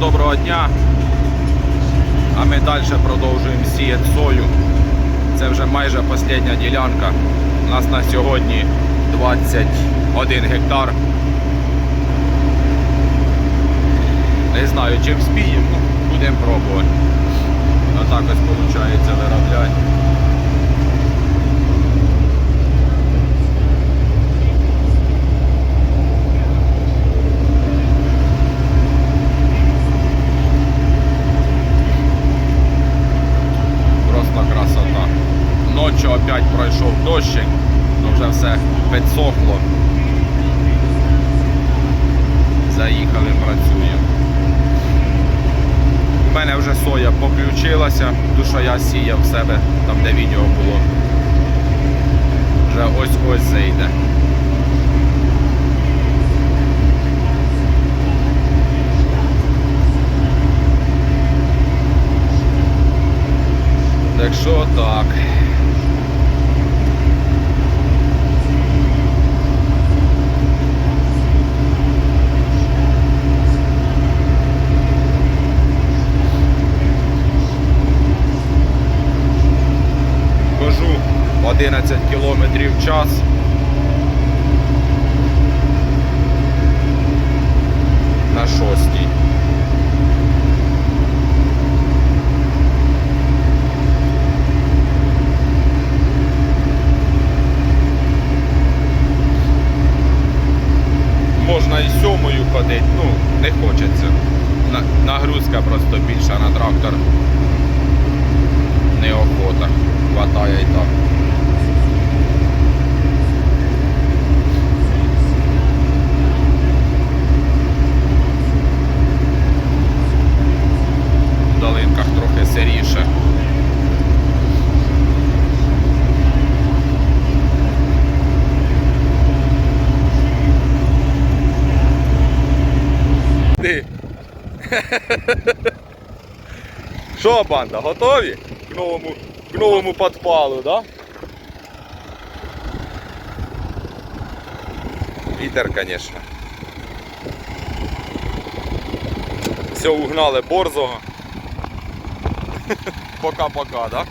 доброго дня. А ми далі продовжуємо сіяти сою. Це вже майже остання ділянка. У нас на сьогодні 21 гектар. Не знаю, чим спіємо, ну, будемо пробувати. Отак ось виходить виробляти. Просто красота. Ночі опять пройшов дощик, ну вже все підсохло. Заїхали, працюємо. У мене вже соя поключилася, ту, що я сіяв в себе, там де відео було. Вже ось-ось зайде. Так що так. 11 кілометрів в час. На шостій. Можна і сьомою ходити, ну, не хочеться. Нагрузка просто більша на трактор. Неохота. Хватає і так. В долинках трохи сиріше. Ти. Що, банда, готові? К новому, к новому подпалу, да? Вітер, звісно. Все, угнали борзого. Пока-пока, да?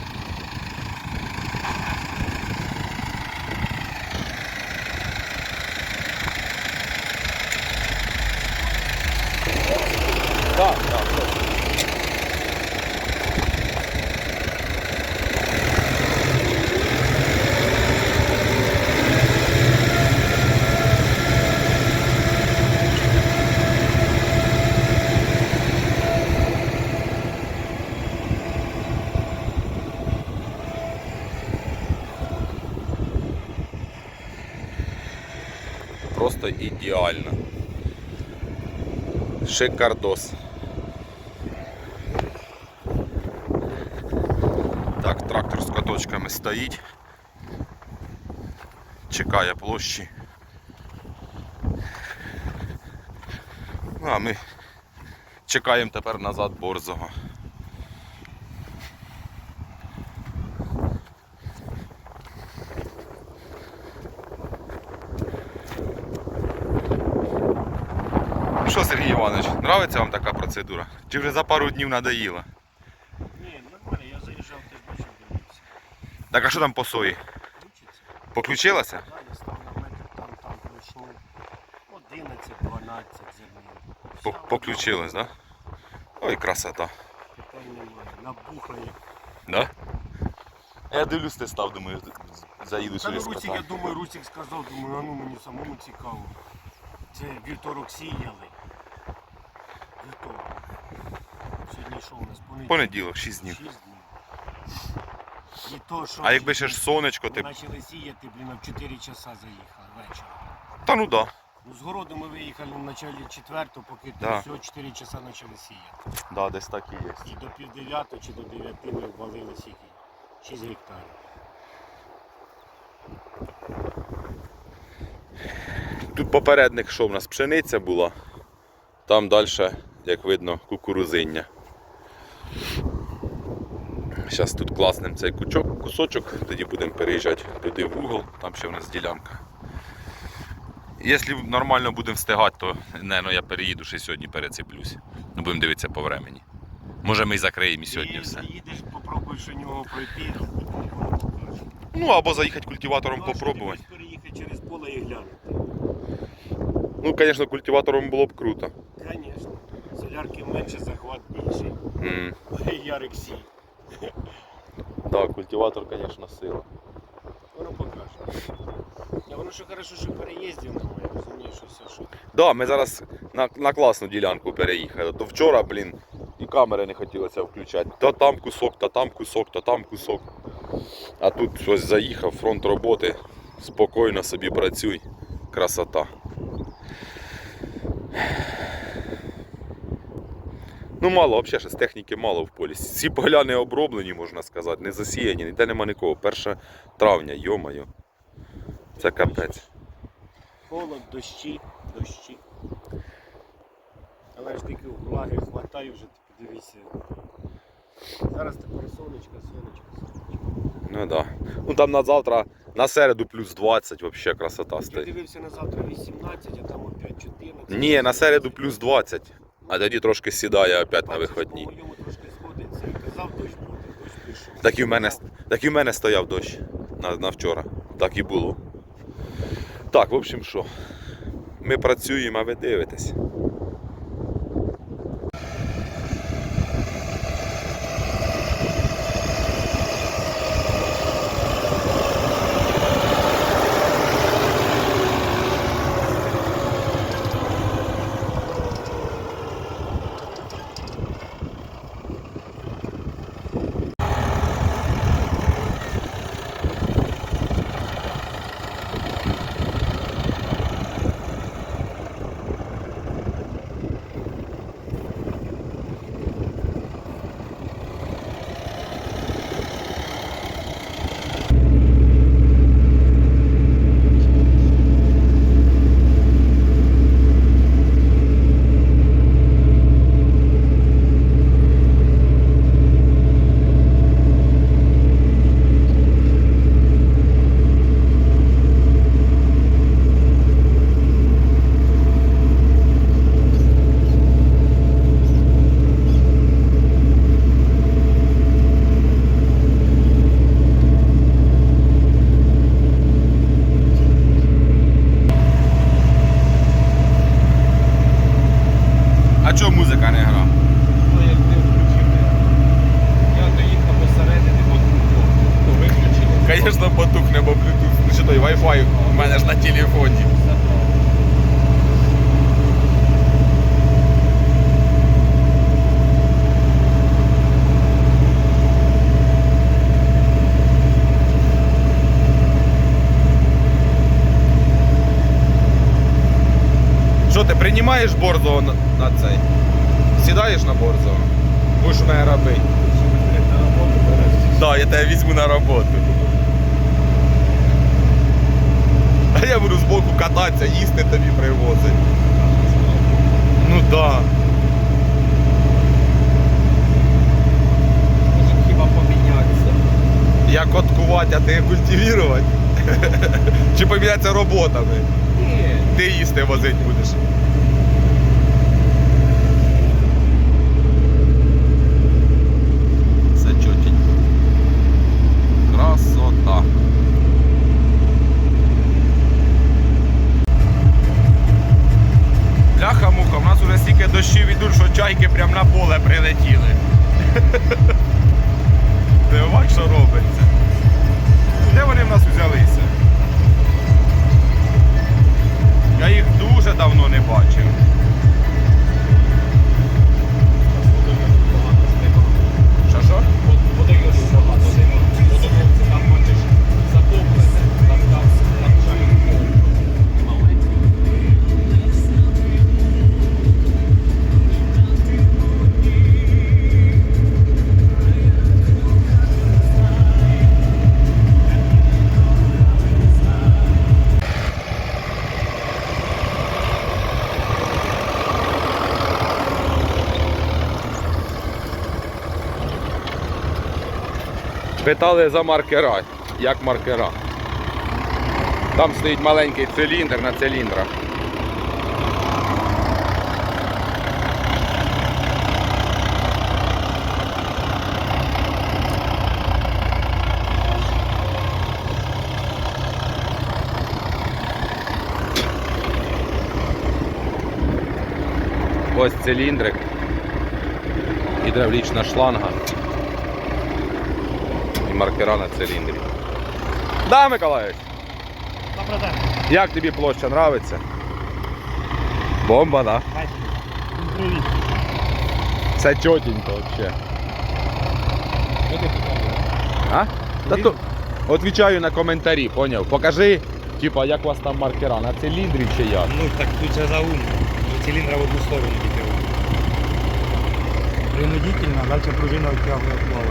Так, так, так. Просто ідеально. Шикардос. Так, трактор з каточками стоїть. Чекає площі. Ну, а ми чекаємо тепер назад борзого. Ну Що, Сергій Іванович, нравиться вам така процедура? Чи вже за пару днів надоїла? Ні, нормально, я заїжджав, ти ж бачив, дивився. Так а що там по сої? Включиться. Поключилася? Я став на метр, там, там пройшов 11-12 зернів. По- Поключилась, так? Да? Ой, красота. Питань немає, набухає. Да? Я дивлюсь, ти став, думаю, заїду сюди ну Русик, я думаю, Русик сказав, думаю, а ну мені самому цікаво. Це вівторок сіяли. Вівторок. Сьогодні що у нас? Понеділок. Понеділок, 6 днів. Шість днів. І то, що А якби ще ж сонечко, ти. почали сіяти, блін, а в 4 часа заїхали вечора. Та ну да. Ну, з городу ми виїхали в началі четвертого, поки Да. всього 4 часа почали сіяти. Да, десь так і є. І до пів дев'ятого чи до дев'яти ми ввалили скільки? 6 гектарів. Тут попередник, що в нас пшениця була, там далі, як видно, кукурузиння. Зараз тут класним цей кучок, кусочок, тоді будемо переїжджати туди в угол, там ще в нас ділянка. Якщо нормально будемо встигати, то напевно, я переїду ще сьогодні перециплюсь. Ну, будемо дивитися по времені. Може ми і закриємо і сьогодні Ти все. Їдеш, попробуєш у нього пройти, і. Ну або заїхати культиватором Ну, попробувати. переїхати через поле і глянути. Ну, звісно, культиватором було б круто. Звісно. Солярки менше, захват більший. Mm. Ярик сій. Так, культиватор, звісно, сила. Воно покаже. А воно що хорошо, що переїздів немає, розумієш, що все, що. Да, ми зараз на, на класну ділянку переїхали. То вчора, блін, і камери не хотілося включати. То там кусок, то там кусок, то там кусок. А тут щось заїхав, фронт роботи. Спокійно собі працюй. Красота. Ну мало, взагалі з техніки мало в полі. Ці поля не оброблені, можна сказати, не засіяні, ніде нема нікого. 1 травня, йомаю. Це капець. Холод, дощі, дощі. Але ж таки влаги хватає вже, ти подивися. Зараз тепер сонечко, сонечко, сонечко. Ну да. Ну там на завтра, на середу плюс 20, вообще красота стоїть. дивився на завтра 18, а там опять 14. Ні, на середу плюс 20. А тоді трошки сідає опять на виходні. Так і в мене, так і в мене стояв дощ на, на вчора. Так і було. Так, в общем, що? Ми працюємо, а ви дивитесь. А чого музика не гра? Ну, як ти включив, я доїхав посередині, бо ну, виключили. Звісно, потухне, бо Bluetooth. Чи той Wi-Fi у мене ж на телефоні. Приймаєш борзого на, на цей? Сідаєш на борзого? Будеш мене робити. Так, я тебе візьму на роботу. А я буду збоку кататися, їсти тобі привозити. Ну так. Да. Хіба помінятися. Я коткувати, а ти культивувати. Чи помінятися роботами? Ні. Ти їсти возити будеш. Прямо на поле прилетіли. Питали за маркера. Як маркера? Там стоїть маленький циліндр на циліндрах. Ось циліндрик. Гідравлічна шланга. Маркера на циліндрі. Да, Миколаївич? Добрий день. Як тобі площа нравиться? Бомба, да? Привіт. Це чотенько вообще. А? Та то, отвічаю на коментарі, поняв? Покажи, типа, як у вас там маркера, на циліндрі чи як? Ну так тут же за ум. Ну, Циліндра в одну сторону тільки. Принудительно, далі пружина втягує плаваючи.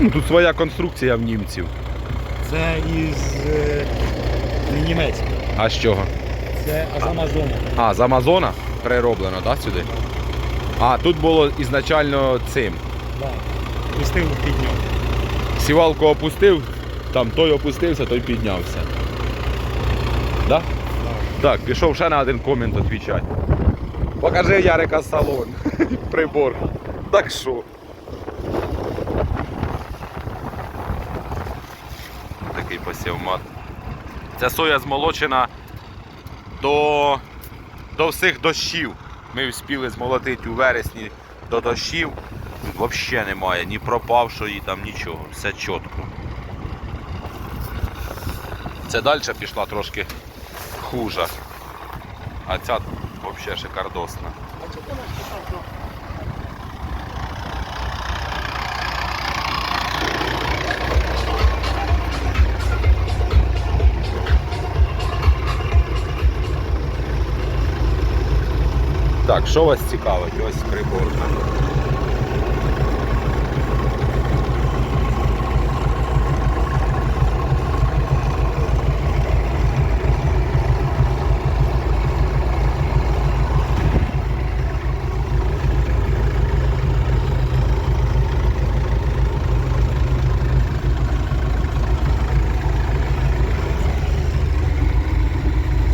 Ну, тут своя конструкція в німців. Це із е, не німецького. А з чого? Це з Амазону. А, з Амазона перероблено, да, сюди? А, тут було ізначально цим. Да. Пустив підняв. Сівалку опустив, там той опустився, той піднявся. Да? Так, пішов ще на один комент відповідати. Покажи Ярика салон. Прибор. Так що? Ця соя змолочена до, до всіх дощів. Ми встигли змолотити у вересні до дощів. Взагалі немає ні пропавшої там нічого. Все чітко. Це далі пішла трошки хуже. А ця взагалі шикардосна. Так, що вас цікавить? Ось приборка.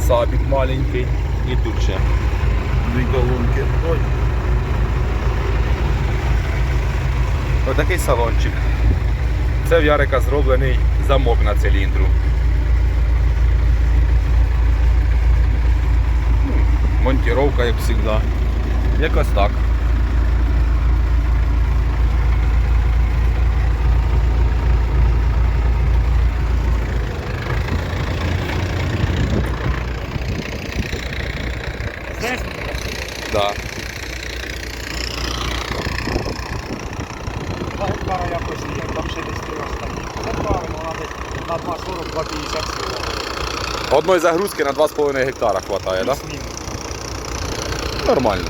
Сабік маленький і тут ще дві колонки. Ой. Отакий салончик. Це в Ярика зроблений замок на циліндру. Монтіровка, як завжди. Якось так. Да. Гектара якось є, там ще десь три останні. Це правильно, вона десь на 2,40, 2,50 сила. Одної загрузки на 2,5 гектара хватає, так? Да? Нормально.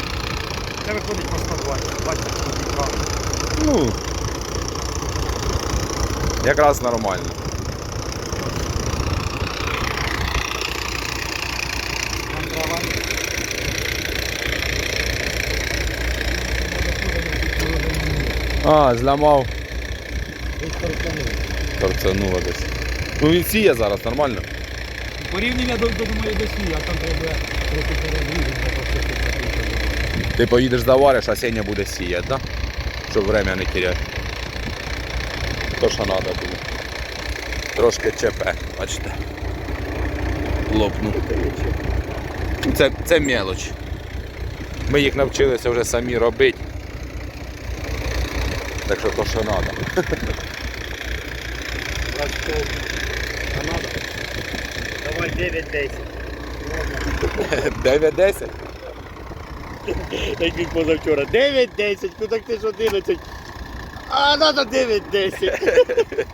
Це виходить по 120, 20 гектар. Ну. Якраз нормально. А, зламав. Торканули. Десь. Ну він сіє зараз, нормально. Порівняння до, до думаю, до а там треба трохи перегрузити, ти Ти поїдеш завариш, а Сеня буде сіяти, да? Щоб время не теряти. То, що треба буде. Трошки ЧП, бачите. Лопнув. Це, це мелоч. Ми їх навчилися вже самі робити. Так що то, що треба. Канада. Давай 9-10. 9-10? як він позавчора. 9-10, куди ти ж 11. А треба 9-10.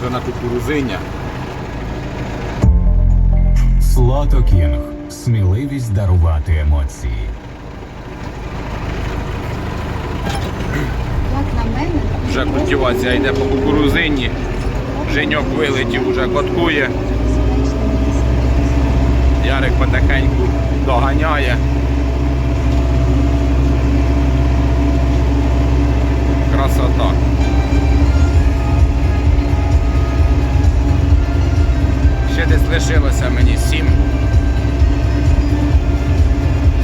Вже на кукурузиння. Слото Кінг. Сміливість дарувати емоції. Як на мене, Вже культивація йде по кукурузині. Женьок вилетів, уже коткує. Ярик потихеньку доганяє. Красота. Десь лишилося мені 7.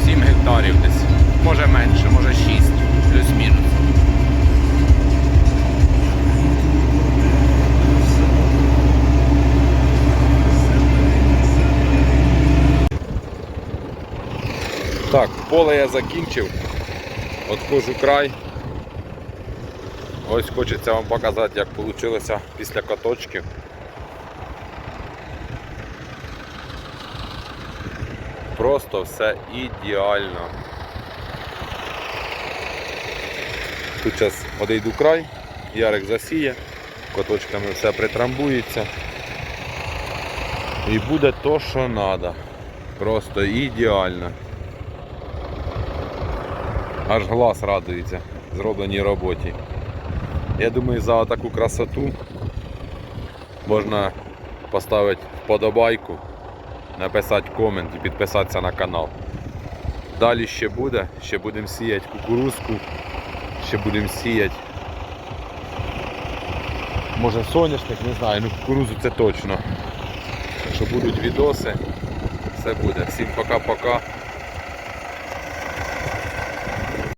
7 гектарів десь. Може менше, може 6, плюс-мінус. Так, поле я закінчив. Отходжу край. Ось хочеться вам показати, як вийшло після каточків. Просто все ідеально. Тут зараз одійду край, Ярик засіє, коточками все притрамбується. І буде то, що треба. Просто ідеально. Аж глаз радується зробленій роботі. Я думаю, за таку красоту можна поставити вподобайку, написати комент і підписатися на канал. Далі ще буде, ще будемо сіяти кукурузку, ще будемо сіяти. Може соняшник, не знаю, ну кукурузу це точно. Якщо будуть відоси, все буде. Всім пока-пока.